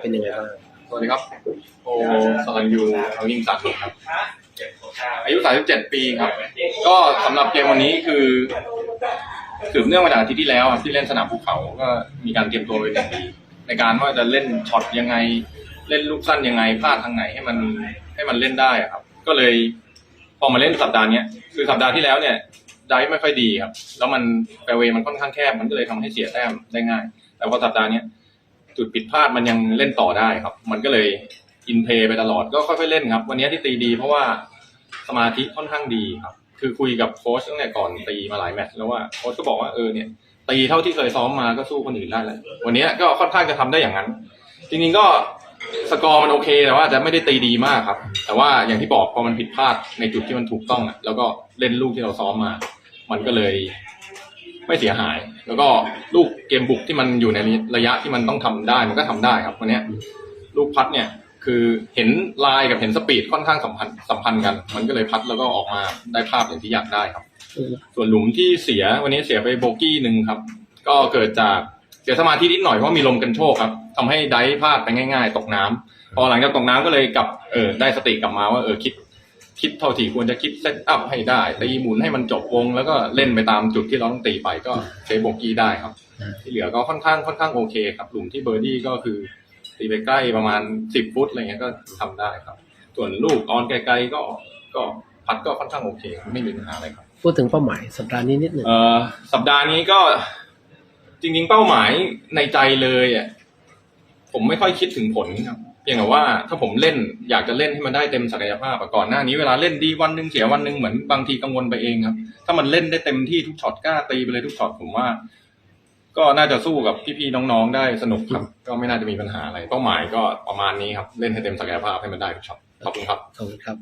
เป็นยังไงบ้างสวัสดีครับโอสรันยูเอายิงสัตว์ครับ อายุ 37 ปีครับ ก็สำหรับเกมวันนี้คือสืบเนื่องมาจากอาทิตย์ที่แล้วครับที่เล่นสนามภูเขา ก็มีการเตรียมตัวไว้อย่างดีในการว่าจะเล่นช็อตยังไง เล่นลูกสั้นยังไงพลาดทางไหนให้มันให้มันเล่นได้ครับ ก็เลยพอมาเล่นสัปดาห์เนี้ยคือสัปดาห์ที่แล้วเนี่ยได้ไม่ค่อยดีครับ แล้วมันแปรเวมันค่อนข้างแคบมันก็เลยทำให้เสียแต้มได้ง่าย แต่พอสัปดาห์เนี้ย จุดผิดพลาดมันยังเล่นต่อได้ครับ มันก็เลยอินเพย์ไปตลอดก็ค่อยๆเล่นครับ วันนี้ที่ตีดี เพราะว่าสมาธิค่อนข้างดีครับ คือคุยกับโค้ชตั้งแต่ก่อนตีมาหลายแมตช์แล้วว่าโค้ชก็บอกว่าเออเนี่ย ตีเท่าที่เคยซ้อมมาก็สู้คนอื่นได้แล้ววันนี้ก็ค่อนข้างจะทำได้อย่างนั้น จริงๆก็สกอร์มันโอเคแต่ว่าจะไม่ได้ตีดีมากครับ แต่ว่าอย่างที่บอกพอมันผิดพลาดในจุดที่มันถูกต้องอะแล้วก็เล่นลูกที่เราซ้อมมา มันก็เลยไม่เสียหาย แล้วก็ลูกเกมบุกที่มันอยู่ในระยะที่มันต้องทำได้มันก็ทำได้ครับวันนี้ลูกพัดเนี่ยคือเห็นลายกับเห็นสปีดค่อนข้างสัมพันธ์สัมพันธ์กัน มันก็เลยพัดแล้วก็ออกมาได้ภาพอย่างที่อยากได้ครับ ส่วนหลุมที่เสียวันนี้เสียไปโบกี้หนึ่งครับ ก็เกิดจากเสียสมาธินิดหน่อยเพราะมีลมกันโชกครับทำให้ไดฟ์พลาดไปง่าย ๆ ตกน้ำพอหลังจากตกน้ำก็เลยกลับเออได้สติกลับมาว่าเออคิด คิดเท่าที่ควรจะคิดเซตอัพให้ได้ตีหมุนให้มันจบวง แล้วก็เล่นไปตามจุดที่เราต้องตีไปก็เซฟโบกี้ได้ครับ ที่เหลือก็ค่อนข้างค่อนข้างโอเคครับหลุมที่เบอร์ดี้ก็คือ ตีไปใกล้ประมาณสิบฟุตอะไรเงี้ยก็ทำได้ครับ ส่วนลูกออนไกลๆก็ก็พัดก็ค่อนข้างโอเคครับไม่มีปัญหาอะไรครับ พูดถึงเป้าหมายสัปดาห์นี้นิดหนึ่งเอ่อสัปดาห์นี้ก็จริงๆเป้าหมายในใจเลยอะผมไม่ค่อยคิดถึงผลครับ เพียงแต่ว่าถ้าผมเล่นอยากจะเล่นให้มันได้เต็มศักยภาพอะก่อนหน้านี้เวลาเล่นดีวันหนึ่งเสียวันหนึ่งเหมือนบางทีกังวลไปเองครับ ถ้ามันเล่นได้เต็มที่ทุกช็อตกล้าตีไปเลยทุกช็อตผมว่า ก็น่าจะสู้กับพี่ๆน้องๆได้สนุกครับ ก็ไม่น่าจะมีปัญหาอะไรเป้าหมายก็ประมาณนี้ครับ เล่นให้เต็มศักยภาพให้มันได้ทุกช็อตขอบคุณครับขอบคุณครับ